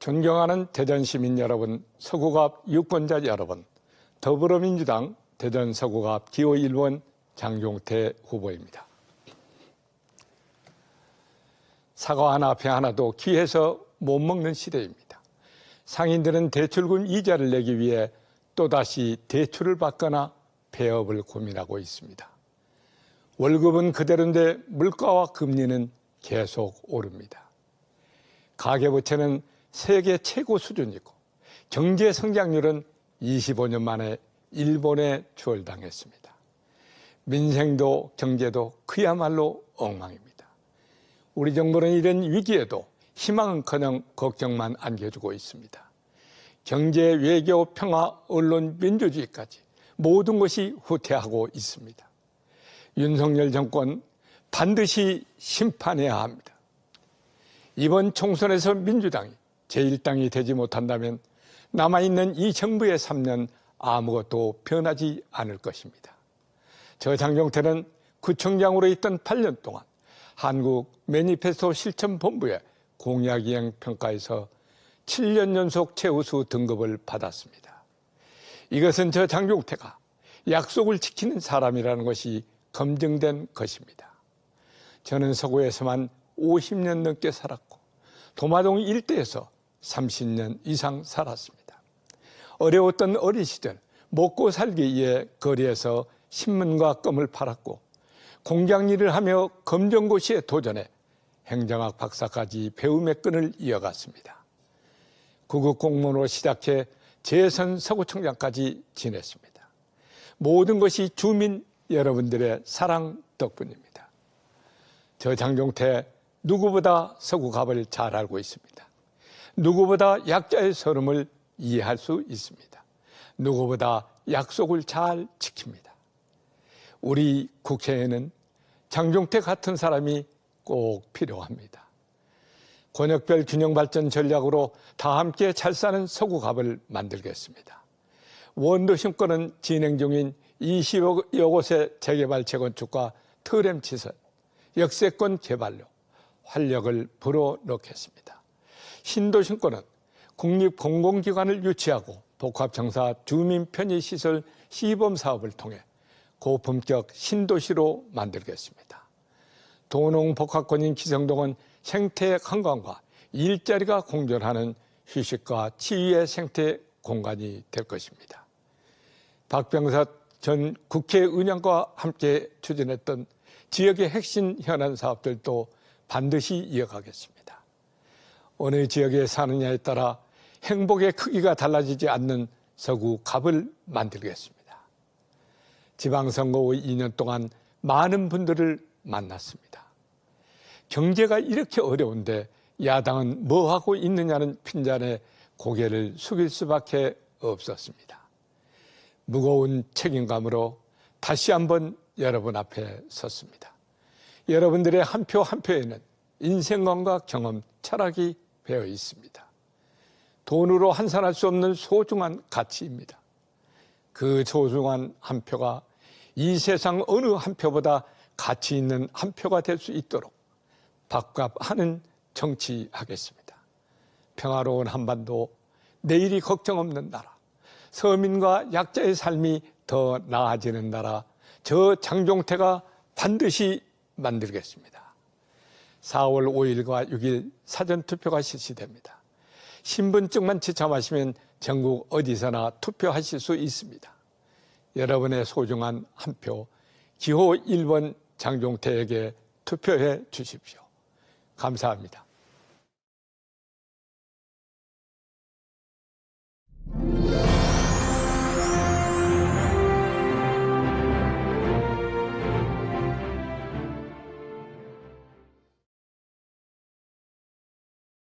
존경하는 대전 시민 여러분, 서구갑 유권자 여러분, 더불어민주당 대전 서구갑 기호 1번 장종태 후보입니다. 사과 하나 배 하나도 귀해서 못 먹는 시대입니다. 상인들은 대출금 이자를 내기 위해 또다시 대출을 받거나 폐업을 고민하고 있습니다. 월급은 그대로인데 물가와 금리는 계속 오릅니다. 가계부채는 세계 최고 수준이고 경제 성장률은 25년 만에 일본에 추월당했습니다. 민생도 경제도 그야말로 엉망입니다. 우리 정부는 이런 위기에도 희망은커녕 걱정만 안겨주고 있습니다. 경제, 외교, 평화, 언론, 민주주의까지 모든 것이 후퇴하고 있습니다. 윤석열 정권 반드시 심판해야 합니다. 이번 총선에서 민주당이 제1당이 되지 못한다면 남아있는 이 정부의 3년 아무것도 변하지 않을 것입니다. 저 장경태는 구청장으로 있던 8년 동안 한국 매니페스토 실천본부의 공약이행 평가에서 7년 연속 최우수 등급을 받았습니다. 이것은 저 장종태가 약속을 지키는 사람이라는 것이 검증된 것입니다. 저는 서구에서만 50년 넘게 살았고 도마동 일대에서 30년 이상 살았습니다. 어려웠던 어린 시절 먹고 살기 위해 거리에서 신문과 껌을 팔았고 공장 일을 하며 검정고시에 도전해 행정학 박사까지 배움의 끈을 이어갔습니다. 구급 공무원으로 시작해 재선 서구청장까지 지냈습니다. 모든 것이 주민 여러분들의 사랑 덕분입니다. 저 장종태 누구보다 서구갑을 잘 알고 있습니다. 누구보다 약자의 서름을 이해할 수 있습니다. 누구보다 약속을 잘 지킵니다. 우리 국회에는 장종태 같은 사람이 꼭 필요합니다. 권역별 균형 발전 전략으로 다 함께 잘 사는 서구갑을 만들겠습니다. 원도 심권은 진행 중인 20여 곳의 재개발 재건축과 트램 치설, 역세권 개발로 활력을 불어넣겠습니다. 신도심권은 국립 공공기관을 유치하고 복합청사 주민 편의시설 시범 사업을 통해 고품격 신도시로 만들겠습니다. 도농 복합권인 기성동은 생태 관광과 일자리가 공존하는 휴식과 치유의 생태 공간이 될 것입니다. 박병사 전 국회 의원과 함께 추진했던 지역의 핵심 현안 사업들도 반드시 이어가겠습니다. 어느 지역에 사느냐에 따라 행복의 크기가 달라지지 않는 서구 갑을 만들겠습니다. 지방선거 후 2년 동안 많은 분들을 만났습니다. 경제가 이렇게 어려운데 야당은 뭐 하고 있느냐는 핀잔에 고개를 숙일 수밖에 없었습니다. 무거운 책임감으로 다시 한번 여러분 앞에 섰습니다. 여러분들의 한 표한 표에는 인생관과 경험, 철학이 배어 있습니다. 돈으로 환산할 수 없는 소중한 가치입니다. 그 소중한 한 표가 이 세상 어느 한 표보다 가치 있는 한 표가 될 수 있도록 밥값하는 정치하겠습니다. 평화로운 한반도, 내일이 걱정 없는 나라, 서민과 약자의 삶이 더 나아지는 나라, 저 장종태가 반드시 만들겠습니다. 4월 5일과 6일 사전투표가 실시됩니다. 신분증만 지참하시면 전국 어디서나 투표하실 수 있습니다. 여러분의 소중한 한 표, 기호 1번 장종태에게 투표해 주십시오. 감사합니다.